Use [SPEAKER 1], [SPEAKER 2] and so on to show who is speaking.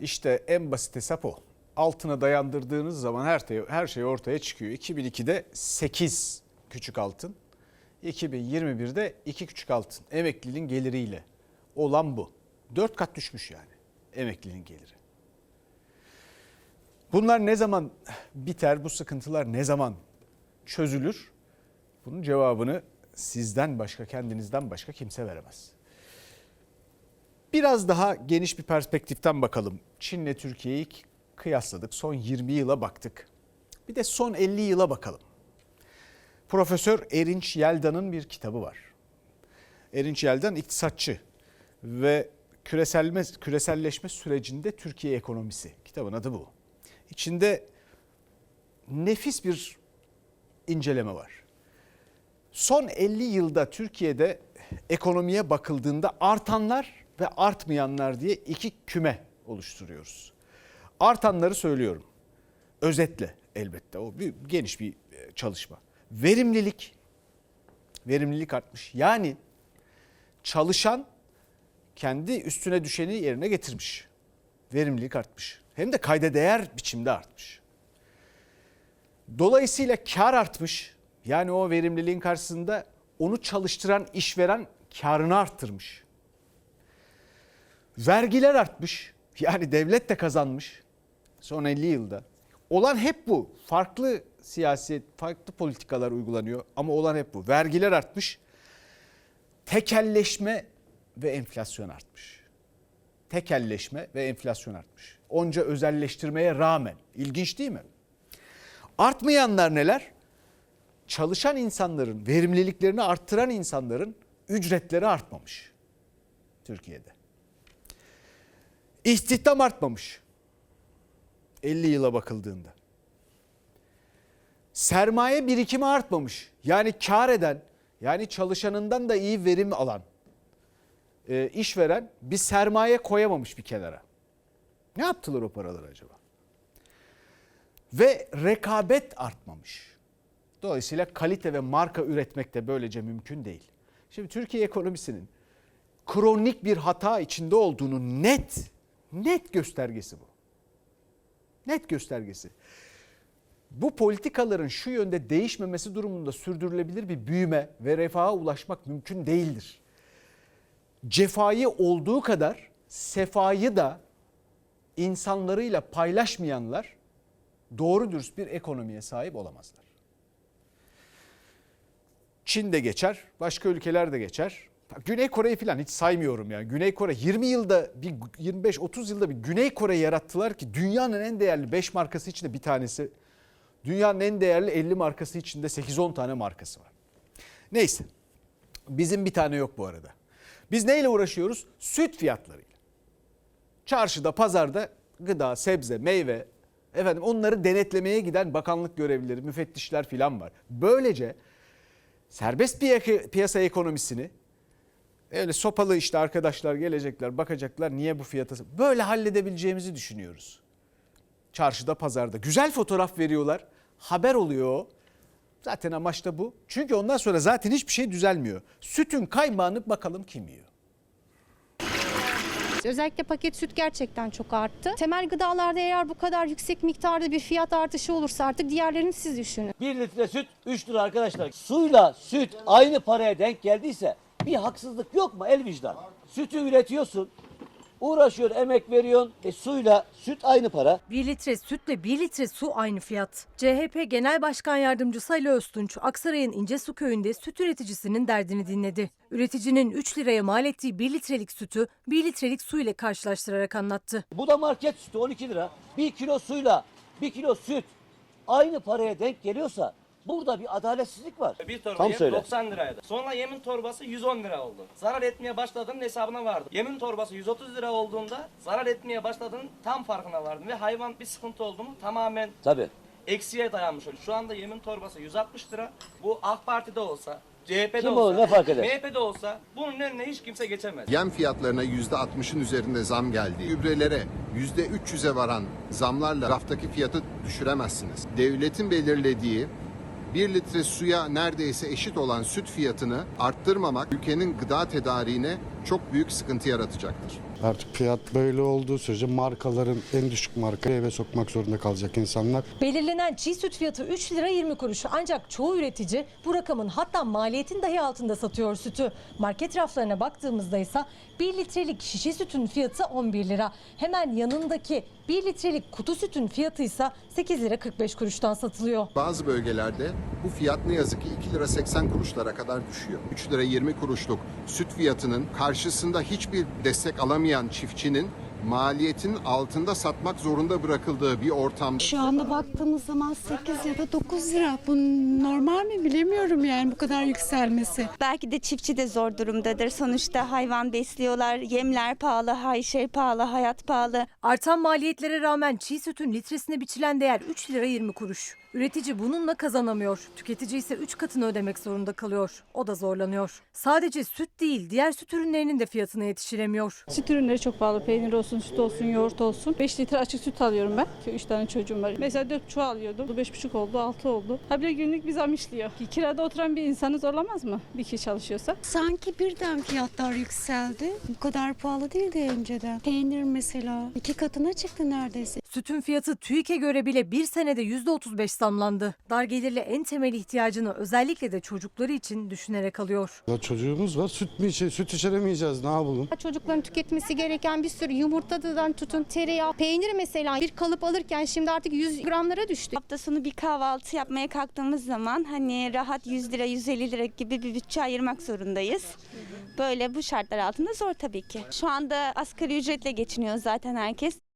[SPEAKER 1] İşte en basit hesap o. Altına dayandırdığınız zaman her, şey- her şey ortaya çıkıyor. 2002'de 8 küçük altın, 2021'de 2 küçük altın emeklinin geliriyle olan bu. 4 kat düşmüş yani emeklinin geliri. Bunlar ne zaman biter, bu sıkıntılar ne zaman çözülür? Bunun cevabını sizden başka, kendinizden başka kimse veremez. Biraz daha geniş bir perspektiften bakalım. Çin'le Türkiye'yi kıyasladık. Son 20 yıla baktık. Bir de son 50 yıla bakalım. Profesör Erinç Yeldan'ın bir kitabı var. Erinç Yeldan iktisatçı ve küreselme, küreselleşme sürecinde Türkiye ekonomisi. Kitabın adı bu. İçinde nefis bir inceleme var. Son 50 yılda Türkiye'de ekonomiye bakıldığında artanlar ve artmayanlar diye iki küme oluşturuyoruz. Artanları söylüyorum. Özetle elbette o bir geniş bir e, çalışma. Verimlilik verimlilik artmış. Yani çalışan kendi üstüne düşeni yerine getirmiş. Verimlilik artmış. Hem de kayda değer biçimde artmış. Dolayısıyla kar artmış. Yani o verimliliğin karşısında onu çalıştıran işveren karını arttırmış. Vergiler artmış. Yani devlet de kazanmış son 50 yılda. Olan hep bu. Farklı siyaset, farklı politikalar uygulanıyor ama olan hep bu. Vergiler artmış. Tekelleşme ve enflasyon artmış. Tekelleşme ve enflasyon artmış. Onca özelleştirmeye rağmen. İlginç değil mi? Artmayanlar neler? Çalışan insanların, verimliliklerini arttıran insanların ücretleri artmamış Türkiye'de. İstihdam artmamış 50 yıla bakıldığında. Sermaye birikimi artmamış. Yani kar eden, yani çalışanından da iyi verim alan e, işveren bir sermaye koyamamış bir kenara. Ne yaptılar o paraları acaba? Ve rekabet artmamış. Dolayısıyla kalite ve marka üretmek de böylece mümkün değil. Şimdi Türkiye ekonomisinin kronik bir hata içinde olduğunu net, net göstergesi bu. Net göstergesi. Bu politikaların şu yönde değişmemesi durumunda sürdürülebilir bir büyüme ve refaha ulaşmak mümkün değildir. Cefayı olduğu kadar sefayı da insanlarıyla paylaşmayanlar doğru dürüst bir ekonomiye sahip olamazlar. Çin de geçer, başka ülkeler de geçer. Güney Kore'yi falan hiç saymıyorum yani. Güney Kore 20 yılda bir 25-30 yılda bir Güney Kore yarattılar ki dünyanın en değerli 5 markası içinde bir tanesi. Dünyanın en değerli 50 markası içinde 8-10 tane markası var. Neyse. Bizim bir tane yok bu arada. Biz neyle uğraşıyoruz? Süt fiyatlarıyla. Çarşıda, pazarda gıda, sebze, meyve, efendim onları denetlemeye giden bakanlık görevlileri, müfettişler filan var. Böylece serbest piya- piyasa ekonomisini öyle sopalı işte arkadaşlar gelecekler, bakacaklar niye bu fiyata böyle halledebileceğimizi düşünüyoruz. Çarşıda, pazarda güzel fotoğraf veriyorlar. Haber oluyor. Zaten amaç da bu. Çünkü ondan sonra zaten hiçbir şey düzelmiyor. Sütün kaymağını bakalım kim yiyor.
[SPEAKER 2] Özellikle paket süt gerçekten çok arttı. Temel gıdalarda eğer bu kadar yüksek miktarda bir fiyat artışı olursa artık diğerlerini siz düşünün.
[SPEAKER 3] 1 litre süt 3 lira arkadaşlar. Suyla süt aynı paraya denk geldiyse bir haksızlık yok mu el vicdan? Sütü üretiyorsun, uğraşıyor, emek veriyorsun. E suyla süt aynı para.
[SPEAKER 4] 1 litre sütle 1 litre su aynı fiyat. CHP Genel Başkan Yardımcısı Ali Öztunç, Aksaray'ın İncesu köyünde süt üreticisinin derdini dinledi. Üreticinin 3 liraya mal ettiği 1 litrelik sütü 1 litrelik su ile karşılaştırarak anlattı.
[SPEAKER 3] Bu da market sütü 12 lira. 1 kilo suyla 1 kilo süt aynı paraya denk geliyorsa burada bir adaletsizlik var.
[SPEAKER 5] Bir torba
[SPEAKER 3] Tam
[SPEAKER 5] yem
[SPEAKER 3] söyle.
[SPEAKER 5] 90 liraydı. Sonra yemin torbası 110 lira oldu. Zarar etmeye başladığının hesabına vardım. Yemin torbası 130 lira olduğunda zarar etmeye başladığının tam farkına vardım. Ve hayvan bir sıkıntı oldu mu tamamen
[SPEAKER 3] Tabii.
[SPEAKER 5] eksiye dayanmış oluyor. Şu anda yemin torbası 160 lira. Bu AK Parti'de olsa, CHP'de
[SPEAKER 3] Kim
[SPEAKER 5] olsa,
[SPEAKER 3] olur, ne fark eder?
[SPEAKER 5] MHP'de olsa bunun önüne hiç kimse geçemez.
[SPEAKER 6] Yem fiyatlarına %60'ın üzerinde zam geldi. Gübrelere %300'e varan zamlarla raftaki fiyatı düşüremezsiniz. Devletin belirlediği 1 litre suya neredeyse eşit olan süt fiyatını arttırmamak ülkenin gıda tedariğine çok büyük sıkıntı yaratacaktır.
[SPEAKER 7] Artık fiyat böyle olduğu sürece markaların en düşük markayı eve sokmak zorunda kalacak insanlar.
[SPEAKER 4] Belirlenen çiğ süt fiyatı 3 lira 20 kuruş. Ancak çoğu üretici bu rakamın hatta maliyetin dahi altında satıyor sütü. Market raflarına baktığımızda ise 1 litrelik şişe sütün fiyatı 11 lira. Hemen yanındaki 1 litrelik kutu sütün fiyatı ise 8 lira 45 kuruştan satılıyor.
[SPEAKER 6] Bazı bölgelerde bu fiyat ne yazık ki 2 lira 80 kuruşlara kadar düşüyor. 3 lira 20 kuruşluk süt fiyatının karşısında hiçbir destek alamayan çiftçinin maliyetin altında satmak zorunda bırakıldığı bir ortamda
[SPEAKER 8] Şu anda baktığımız zaman 8 ya da 9 lira. Bu normal mi bilemiyorum yani bu kadar yükselmesi.
[SPEAKER 9] Belki de çiftçi de zor durumdadır. Sonuçta hayvan besliyorlar. Yemler pahalı, her şey pahalı, hayat pahalı.
[SPEAKER 4] Artan maliyetlere rağmen çiğ sütün litresine biçilen değer 3 lira 20 kuruş. Üretici bununla kazanamıyor. Tüketici ise 3 katını ödemek zorunda kalıyor. O da zorlanıyor. Sadece süt değil diğer süt ürünlerinin de fiyatına yetiştiremiyor.
[SPEAKER 10] Süt ürünleri çok pahalı. Peynir olsun, süt olsun, yoğurt olsun. 5 litre açık süt alıyorum ben. 3 tane çocuğum var. Mesela 4 çuval alıyordum. 5,5 oldu, 6 oldu. Ha bir de günlük bir zam işliyor. Kirada oturan bir insanı zorlamaz mı? Bir kişi çalışıyorsa.
[SPEAKER 8] Sanki birden fiyatlar yükseldi. Bu kadar pahalı değildi önceden. Peynir mesela iki katına çıktı neredeyse.
[SPEAKER 4] Sütün fiyatı TÜİK'e göre bile bir senede %35 zamlandı. Dar gelirli en temel ihtiyacını özellikle de çocukları için düşünerek alıyor.
[SPEAKER 7] Ya çocuğumuz var süt mü içe, süt içiremeyeceğiz ne yapalım?
[SPEAKER 2] Çocukların tüketmesi gereken bir sürü yumurtadan tutun tereyağı, peynir mesela bir kalıp alırken şimdi artık 100 gramlara düştü.
[SPEAKER 9] Hafta sonu bir kahvaltı yapmaya kalktığımız zaman hani rahat 100 lira, 150 lira gibi bir bütçe ayırmak zorundayız. Böyle bu şartlar altında zor tabii ki. Şu anda asgari ücretle geçiniyor zaten herkes.